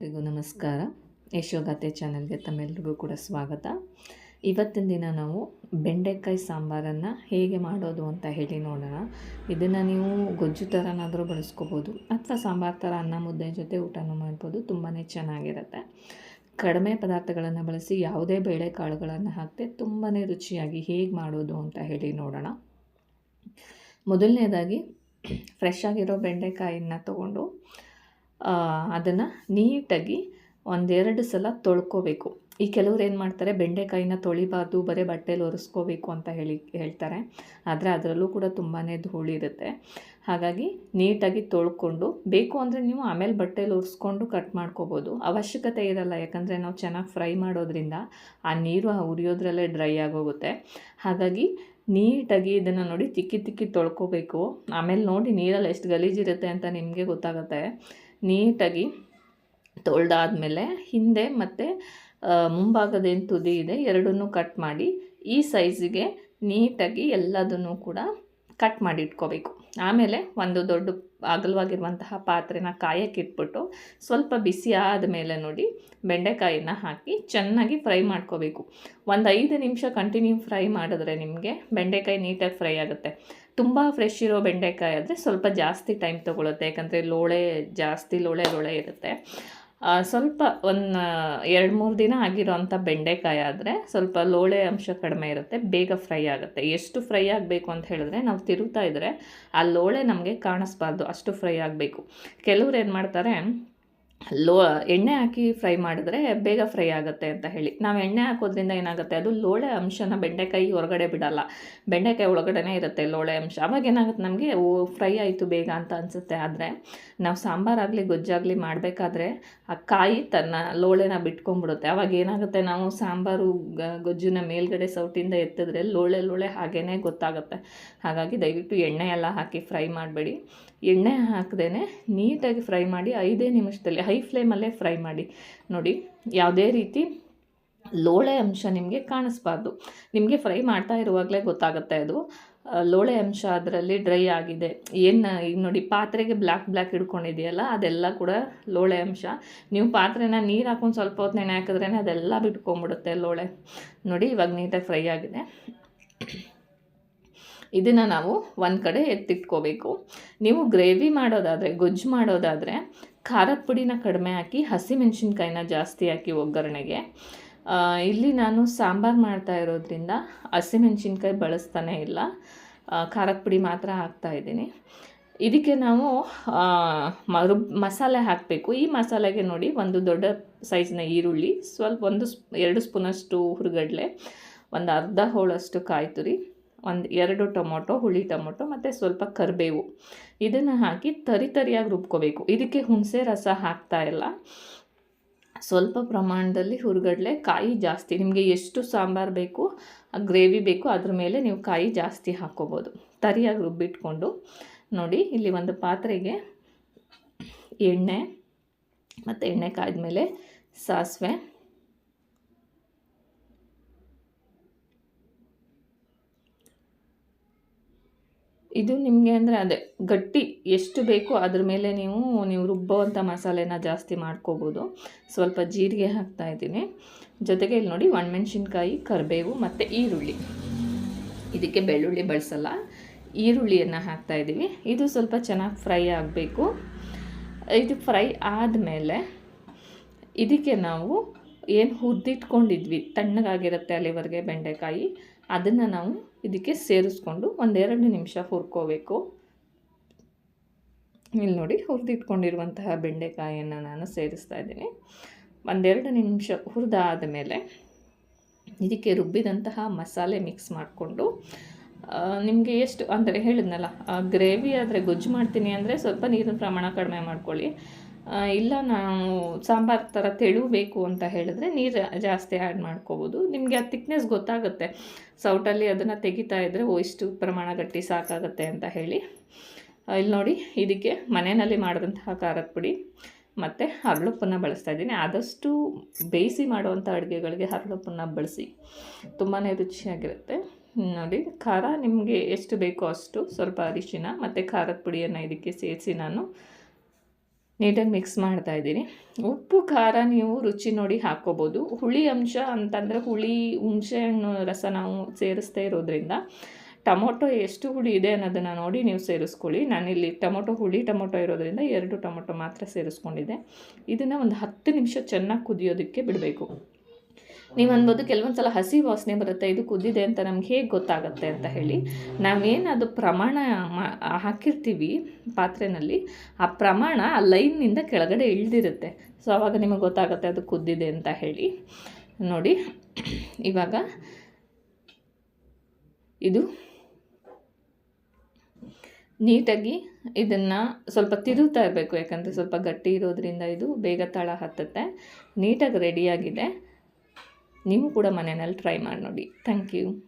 ಎಲ್ರಿಗೂ ನಮಸ್ಕಾರ. ಯಶೋಗಾತೆ ಚಾನಲ್ಗೆ ತಮ್ಮೆಲ್ರಿಗೂ ಕೂಡ ಸ್ವಾಗತ. ಇವತ್ತಿನ ದಿನ ನಾವು ಬೆಂಡೆಕಾಯಿ ಸಾಂಬಾರನ್ನು ಹೇಗೆ ಮಾಡೋದು ಅಂತ ಹೇಳಿ ನೋಡೋಣ. ಇದನ್ನು ನೀವು ಗೊಜ್ಜು ಥರನಾದರೂ ಬಳಸ್ಕೋಬೋದು, ಅಥವಾ ಸಾಂಬಾರು ಥರ ಅನ್ನ ಮುದ್ದೆ ಜೊತೆ ಊಟನೂ ಮಾಡ್ಬೋದು ತುಂಬಾ ಚೆನ್ನಾಗಿರುತ್ತೆ. ಕಡಿಮೆ ಪದಾರ್ಥಗಳನ್ನು ಬಳಸಿ ಯಾವುದೇ ಬೇಳೆಕಾಳುಗಳನ್ನು ಹಾಕದೆ ತುಂಬಾ ರುಚಿಯಾಗಿ ಹೇಗೆ ಮಾಡೋದು ಅಂತ ಹೇಳಿ ನೋಡೋಣ. ಮೊದಲನೇದಾಗಿ ಫ್ರೆಶ್ ಆಗಿರೋ ಬೆಂಡೆಕಾಯಿನ ತೊಗೊಂಡು ಅದನ್ನು ನೀಟಾಗಿ ಒಂದೆರಡು ಸಲ ತೊಳ್ಕೋಬೇಕು. ಈ ಕೆಲವ್ರು ಏನು ಮಾಡ್ತಾರೆ, ಬೆಂಡೆಕಾಯಿನ ತೊಳಿಬಾರ್ದು, ಬರೀ ಬಟ್ಟೆಲಿ ಒರೆಸ್ಕೋಬೇಕು ಅಂತ ಹೇಳಿ, ಹೇಳ್ತಾರೆ. ಆದರೆ ಅದರಲ್ಲೂ ಕೂಡ ತುಂಬಾ ಧೂಳಿರುತ್ತೆ ಹಾಗಾಗಿ ನೀಟಾಗಿ ತೊಳ್ಕೊಂಡು, ಬೇಕು ಅಂದರೆ ನೀವು ಆಮೇಲೆ ಬಟ್ಟೆಲಿ ಒರೆಸ್ಕೊಂಡು ಕಟ್ ಮಾಡ್ಕೋಬೋದು. ಅವಶ್ಯಕತೆ ಇರಲ್ಲ, ಯಾಕಂದರೆ ನಾವು ಚೆನ್ನಾಗಿ ಫ್ರೈ ಮಾಡೋದ್ರಿಂದ ಆ ನೀರು ಉರಿಯೋದ್ರಲ್ಲೇ ಡ್ರೈ ಆಗೋಗುತ್ತೆ. ಹಾಗಾಗಿ ನೀಟಾಗಿ ಇದನ್ನು ನೋಡಿ ತಿಕ್ಕಿ ತಿಕ್ಕಿ ತೊಳ್ಕೊಬೇಕು. ಆಮೇಲೆ ನೋಡಿ ನೀರಲ್ಲಿ ಎಷ್ಟು ಗಲೀಜಿರುತ್ತೆ ಅಂತ ನಿಮಗೆ ಗೊತ್ತಾಗುತ್ತೆ. ನೀಟಾಗಿ ತೊಳೆದಾದ್ಮೇಲೆ ಹಿಂದೆ ಮತ್ತು ಮುಂಭಾಗದೇನು ತುದಿ ಇದೆ ಎರಡನ್ನೂ ಕಟ್ ಮಾಡಿ ಈ ಸೈಜಿಗೆ ನೀಟಾಗಿ ಎಲ್ಲದನ್ನು ಕೂಡ ಕಟ್ ಮಾಡಿ ಇಟ್ಕೋಬೇಕು ಆಮೇಲೆ ಒಂದು ದೊಡ್ಡ ಅಗಲವಾಗಿರುವಂತಹ ಪಾತ್ರೆನ ಕಾಯಕ್ಕೆ ಇಟ್ಬಿಟ್ಟು ಸ್ವಲ್ಪ ಬಿಸಿ ಆದಮೇಲೆ ನೋಡಿ ಬೆಂಡೆಕಾಯಿನ ಹಾಕಿ ಚೆನ್ನಾಗಿ ಫ್ರೈ ಮಾಡ್ಕೋಬೇಕು. ಒಂದು ಐದು ನಿಮಿಷ ಕಂಟಿನ್ಯೂ ಫ್ರೈ ಮಾಡಿದ್ರೆ ನಿಮಗೆ ಬೆಂಡೆಕಾಯಿ ನೀಟಾಗಿ ಫ್ರೈ ಆಗುತ್ತೆ. ತುಂಬ ಫ್ರೆಶ್ ಇರೋ ಬೆಂಡೆಕಾಯಿ ಆದರೆ ಸ್ವಲ್ಪ ಜಾಸ್ತಿ ಟೈಮ್ ತೊಗೊಳುತ್ತೆ. ಯಾಕಂದರೆ ಲೋಳೆ ಜಾಸ್ತಿ ಲೋಳೆ ಲೋಳೆ ಇರುತ್ತೆ. ಸ್ವಲ್ಪ ಒಂದು ಎರಡು, ಮೂರು ದಿನ ಆಗಿರೋವಂಥ ಬೆಂಡೆಕಾಯಿ ಆದರೆ ಸ್ವಲ್ಪ ಲೋಳೆ ಅಂಶ ಕಡಿಮೆ ಇರುತ್ತೆ, ಬೇಗ ಫ್ರೈ ಆಗುತ್ತೆ. ಎಷ್ಟು ಫ್ರೈ ಆಗಬೇಕು ಅಂತ ಹೇಳಿದ್ರೆ ನಾವು ತಿರುಗ್ತಾ ಇದ್ದರೆ ಆ ಲೋಳೆ ನಮಗೆ ಕಾಣಿಸ್ಬಾರ್ದು, ಅಷ್ಟು ಫ್ರೈ ಆಗಬೇಕು. ಕೆಲವ್ರು ಏನು ಮಾಡ್ತಾರೆ ಲೋ, ಎಣ್ಣೆ ಹಾಕಿ ಫ್ರೈ ಮಾಡಿದ್ರೆ ಬೇಗ ಫ್ರೈ ಆಗುತ್ತೆ ಅಂತ ಹೇಳಿ. ನಾವು ಎಣ್ಣೆ ಹಾಕೋದ್ರಿಂದ ಏನಾಗುತ್ತೆ? ಅದು ಲೋಳೆ ಅಂಶನ ಬೆಂಡೆಕಾಯಿ ಹೊರಗಡೆ ಬಿಡಲ್ಲ. ಬೆಂಡೆಕಾಯಿ ಒಳಗಡೆನೇ ಇರುತ್ತೆ ಲೋಳೆ ಅಂಶ. ಅವಾಗ ಏನಾಗುತ್ತೆ ನಮಗೆ? ಓ, ಫ್ರೈ ಆಯಿತು ಬೇಗ ಅಂತ ಅನಿಸುತ್ತೆ. ಆದರೆ ನಾವು ಸಾಂಬಾರಾಗಲಿ, ಗೊಜ್ಜಾಗಲಿ ಮಾಡಬೇಕಾದ್ರೆ ಆ ಕಾಯಿ ತನ್ನ ಲೋಳೆನ ಬಿಟ್ಕೊಂಡ್ಬಿಡುತ್ತೆ. ಅವಾಗ ಏನಾಗುತ್ತೆ? ನಾವು ಸಾಂಬಾರು ಗೊಜ್ಜುನ ಮೇಲ್ಗಡೆ ಸೌಟಿಂದ ಎತ್ತಿದ್ರೆ ಲೋಳೆ ಲೋಳೆ ಹಾಗೇ ಗೊತ್ತಾಗುತ್ತೆ. ಹಾಗಾಗಿ ದಯವಿಟ್ಟು ಎಣ್ಣೆ ಎಲ್ಲ ಹಾಕಿ ಫ್ರೈ ಮಾಡಬೇಡಿ. ಎಣ್ಣೆ ಹಾಕದೇ ನೀಟಾಗಿ ಫ್ರೈ ಮಾಡಿ ಐದೇ ನಿಮಿಷದಲ್ಲಿ, ಹೈ ಫ್ಲೇಮಲ್ಲೇ ಫ್ರೈ ಮಾಡಿ. ನೋಡಿ, ಯಾವುದೇ ರೀತಿ ಲೋಳೆ ಅಂಶ ನಿಮಗೆ ಕಾಣಿಸ್ಬಾರ್ದು. ನಿಮಗೆ ಫ್ರೈ ಮಾಡ್ತಾ ಇರುವಾಗಲೇ ಗೊತ್ತಾಗುತ್ತೆ ಅದು. ಲೋಳೆ ಅಂಶ ಅದರಲ್ಲಿ ಡ್ರೈ ಆಗಿದೆ. ಏನು, ಈಗ ನೋಡಿ, ಪಾತ್ರೆಗೆ ಬ್ಲ್ಯಾಕ್ ಬ್ಲ್ಯಾಕ್ ಹಿಡ್ಕೊಂಡಿದೆಯಲ್ಲ ಅದೆಲ್ಲ ಕೂಡ ಲೋಳೆ ಅಂಶ. ನೀವು ಪಾತ್ರೆನ ನೀರು ಹಾಕೊಂಡು ಸ್ವಲ್ಪ ಹೊತ್ತು ನೆನೆ ಹಾಕಿದ್ರೇ ಅದೆಲ್ಲ ಬಿಟ್ಕೊಂಬಿಡುತ್ತೆ ಲೋಳೆ. ನೋಡಿ, ಇವಾಗ ನೀಟಾಗಿ ಫ್ರೈ ಆಗಿದೆ. ಇದನ್ನು ನಾವು ಒಂದು ಕಡೆ ಎತ್ತಿಟ್ಕೋಬೇಕು. ನೀವು ಗ್ರೇವಿ ಮಾಡೋದಾದರೆ, ಗೊಜ್ಜು ಮಾಡೋದಾದರೆ, ಖಾರದ ಪುಡಿನ ಕಡಿಮೆ ಹಾಕಿ, ಹಸಿಮೆಣ್ಸಿನ್ಕಾಯಿನ ಜಾಸ್ತಿ ಹಾಕಿ ಒಗ್ಗರಣೆಗೆ. ಇಲ್ಲಿ ನಾನು ಸಾಂಬಾರು ಮಾಡ್ತಾ ಇರೋದ್ರಿಂದ ಹಸಿಮೆಣ್ಸಿನ್ಕಾಯಿ ಬಳಸ್ತಾನೆ ಇಲ್ಲ. ಖಾರದ ಪುಡಿ ಮಾತ್ರ ಹಾಕ್ತಾ ಇದ್ದೀನಿ. ಇದಕ್ಕೆ ನಾವು ಮರು, ಮಸಾಲೆ ಹಾಕಬೇಕು. ಈ ಮಸಾಲೆಗೆ ನೋಡಿ ಒಂದು ದೊಡ್ಡ ಸೈಜ್ನ ಈರುಳ್ಳಿ, ಸ್ವಲ್ಪ ಒಂದು ಎರಡು ಸ್ಪೂನಷ್ಟು ಹುರುಗಡ್ಲೆ, ಒಂದು ಅರ್ಧ ಹೋಳಷ್ಟು ಕಾಯಿ ತುರಿ ಒಂದು ಎರಡು ಟೊಮೊಟೊ, ಹುಳಿ ಟೊಮೊಟೊ ಮತ್ತು ಸ್ವಲ್ಪ ಕರಿಬೇವು. ಇದನ್ನು ಹಾಕಿ ತರಿ ತರಿಯಾಗಿ ರುಬ್ಕೋಬೇಕು. ಇದಕ್ಕೆ ಹುಣಸೆ ರಸ ಹಾಕ್ತಾ ಇಲ್ಲ. ಸ್ವಲ್ಪ ಪ್ರಮಾಣದಲ್ಲಿ ಹುರುಗಡ್ಲೆ, ಕಾಯಿ ಜಾಸ್ತಿ. ನಿಮಗೆ ಎಷ್ಟು ಸಾಂಬಾರು ಬೇಕು ಗ್ರೇವಿ ಬೇಕು, ಅದ್ರ ಮೇಲೆ ನೀವು ಕಾಯಿ ಜಾಸ್ತಿ ಹಾಕ್ಕೋಬೋದು. ತರಿಯಾಗಿ ರುಬ್ಬಿಟ್ಕೊಂಡು ನೋಡಿ, ಇಲ್ಲಿ ಒಂದು ಪಾತ್ರೆಗೆ ಎಣ್ಣೆ ಮತ್ತು ಎಣ್ಣೆ ಕಾಯ್ದ ಮೇಲೆ ಸಾಸಿವೆ ಇದು ನಿಮಗೆ ಅಂದರೆ ಅದೇ ಗಟ್ಟಿ ಎಷ್ಟು ಬೇಕೋ ಅದ್ರ ಮೇಲೆ ನೀವು ನೀವು ರುಬ್ಬೋವಂಥ ಮಸಾಲೆನ ಜಾಸ್ತಿ ಮಾಡ್ಕೋಬೋದು. ಸ್ವಲ್ಪ ಜೀರಿಗೆ ಹಾಕ್ತಾ ಇದ್ದೀನಿ. ಜೊತೆಗೆ ಇಲ್ಲಿ ನೋಡಿ ಒಣಮೆಣ್ಸಿನ್ಕಾಯಿ, ಕರಿಬೇವು ಮತ್ತು ಈರುಳ್ಳಿ. ಇದಕ್ಕೆ ಬೆಳ್ಳುಳ್ಳಿ ಬಳಸಲ್ಲ. ಈರುಳ್ಳಿಯನ್ನು ಹಾಕ್ತಾಯಿದ್ದೀವಿ ಇದು ಸ್ವಲ್ಪ ಚೆನ್ನಾಗಿ ಫ್ರೈ ಆಗಬೇಕು. ಇದು ಫ್ರೈ ಆದಮೇಲೆ ಇದಕ್ಕೆ ನಾವು ಏನು ಹುರಿದಿಟ್ಕೊಂಡಿದ್ವಿ, ತಣ್ಣಗಾಗಿರುತ್ತೆ ಅಲ್ಲಿವರೆಗೆ ಬೆಂಡೆಕಾಯಿ, ಅದನ್ನು ನಾವು ಇದಕ್ಕೆ ಸೇರಿಸ್ಕೊಂಡು ಒಂದೆರಡು ನಿಮಿಷ ಹುರ್ಕೋಬೇಕು. ಇಲ್ಲಿ ನೋಡಿ ಹುರಿದಿಟ್ಕೊಂಡಿರುವಂತಹ ಬೆಂಡೆಕಾಯಿಯನ್ನು ನಾನು ಸೇರಿಸ್ತಾ ಇದ್ದೀನಿ. ಒಂದೆರಡು ನಿಮಿಷ ಹುರಿದಾದ ಮೇಲೆ ಇದಕ್ಕೆ ರುಬ್ಬಿದಂತಹ ಮಸಾಲೆ ಮಿಕ್ಸ್ ಮಾಡಿಕೊಂಡು ನಿಮಗೆ ಎಷ್ಟು, ಅಂದರೆ ಹೇಳಿದ್ನಲ್ಲ ಗ್ರೇವಿ ಆದರೆ ಗೊಜ್ಜು ಮಾಡ್ತೀನಿ ಅಂದರೆ ಸ್ವಲ್ಪ ನೀರಿನ ಪ್ರಮಾಣ ಕಡಿಮೆ ಮಾಡ್ಕೊಳ್ಳಿ. ಇಲ್ಲ, ನಾವು ಸಾಂಬಾರು ಥರ ತೆಳು ಬೇಕು ಅಂತ ಹೇಳಿದ್ರೆ ನೀರು ಜಾಸ್ತಿ ಆ್ಯಡ್ ಮಾಡ್ಕೋಬೋದು. ನಿಮಗೆ ಆ ತಿಕ್ನೆಸ್ ಗೊತ್ತಾಗುತ್ತೆ. ಸೌಟಲ್ಲಿ ಅದನ್ನು ತೆಗಿತಾ ಇದ್ದರೆ ಓ, ಇಷ್ಟು ಪ್ರಮಾಣ ಗಟ್ಟಿ ಸಾಕಾಗುತ್ತೆ ಅಂತ ಹೇಳಿ. ಇಲ್ಲಿ ನೋಡಿ, ಇದಕ್ಕೆ ಮನೆಯಲ್ಲಿ ಮಾಡಿದಂತಹ ಖಾರದ ಪುಡಿ ಮತ್ತು ಹರಳುಪ್ಪನ್ನು ಬಳಸ್ತಾ ಇದ್ದೀನಿ. ಆದಷ್ಟು ಬೇಯಿಸಿ ಮಾಡುವಂಥ ಅಡುಗೆಗಳಿಗೆ ಹರಳುಪ್ಪನ್ನು ಬಳಸಿ. ತುಂಬಾ ರುಚಿಯಾಗಿರುತ್ತೆ. ನೋಡಿ, ಖಾರ ನಿಮಗೆ ಎಷ್ಟು ಬೇಕೋ ಅಷ್ಟು ಸ್ವಲ್ಪ ಅರಿಶಿನ ಮತ್ತು ಖಾರದ ಪುಡಿಯನ್ನು ಇದಕ್ಕೆ ಸೇರಿಸಿ ನಾನು ನೀಟಾಗಿ ಮಿಕ್ಸ್ ಮಾಡ್ತಾ ಇದ್ದೀನಿ. ಉಪ್ಪು, ಖಾರ ನೀವು ರುಚಿ ನೋಡಿ ಹಾಕ್ಕೋಬೋದು. ಹುಳಿ ಅಂಶ ಅಂತಂದರೆ ಹುಳಿ, ಹುಣಸೆ ಹಣ್ಣು ರಸ ನಾವು ಸೇರಿಸ್ತಾ ಇರೋದ್ರಿಂದ ಟೊಮೊಟೊ ಎಷ್ಟು ಹುಳಿ ಇದೆ ಅನ್ನೋದನ್ನು ನೋಡಿ ನೀವು ಸೇರಿಸ್ಕೊಳ್ಳಿ. ನಾನಿಲ್ಲಿ ಟೊಮೊಟೊ ಹುಳಿ, ಟೊಮೊಟೊ ಇರೋದ್ರಿಂದ ಎರಡು ಟೊಮೊಟೊ ಮಾತ್ರ ಸೇರಿಸ್ಕೊಂಡಿದ್ದೆ. ಇದನ್ನು ಒಂದು ಹತ್ತು ನಿಮಿಷ ಚೆನ್ನಾಗಿ ಕುದಿಯೋದಕ್ಕೆ ಬಿಡಬೇಕು. ನೀವು ಅನ್ಬೋದು ಕೆಲವೊಂದು ಸಲ ಹಸಿ ವಾಸನೆ ಬರುತ್ತೆ, ಇದು ಕುದ್ದಿದೆ ಅಂತ ನಮ್ಗೆ ಹೇಗೆ ಗೊತ್ತಾಗುತ್ತೆ ಅಂತ ಹೇಳಿ. ನಾವೇನು ಅದು ಪ್ರಮಾಣ ಹಾಕಿರ್ತೀವಿ ಪಾತ್ರೆಯಲ್ಲಿ ಆ ಪ್ರಮಾಣ ಆ ಲೈನ್ನಿಂದ ಕೆಳಗಡೆ ಇಳ್ದಿರುತ್ತೆ. ಸೊ ಆವಾಗ ನಿಮಗೆ ಗೊತ್ತಾಗುತ್ತೆ ಅದು ಕುದ್ದಿದೆ ಅಂತ ಹೇಳಿ. ನೋಡಿ, ಇವಾಗ ಇದು ನೀಟಾಗಿ ಇದನ್ನು ಸ್ವಲ್ಪ ತಿರುಗ್ತಾ ಇರಬೇಕು, ಯಾಕಂದರೆ ಸ್ವಲ್ಪ ಗಟ್ಟಿ ಇರೋದ್ರಿಂದ ಇದು ಬೇಗ ತಳ ಹತ್ತುತ್ತೆ. ನೀಟಾಗಿ ರೆಡಿಯಾಗಿದೆ ನೀವು ಕೂಡ ಮನೆಯಲ್ಲಿ ಟ್ರೈ ಮಾಡಿ ನೋಡಿ. Thank you.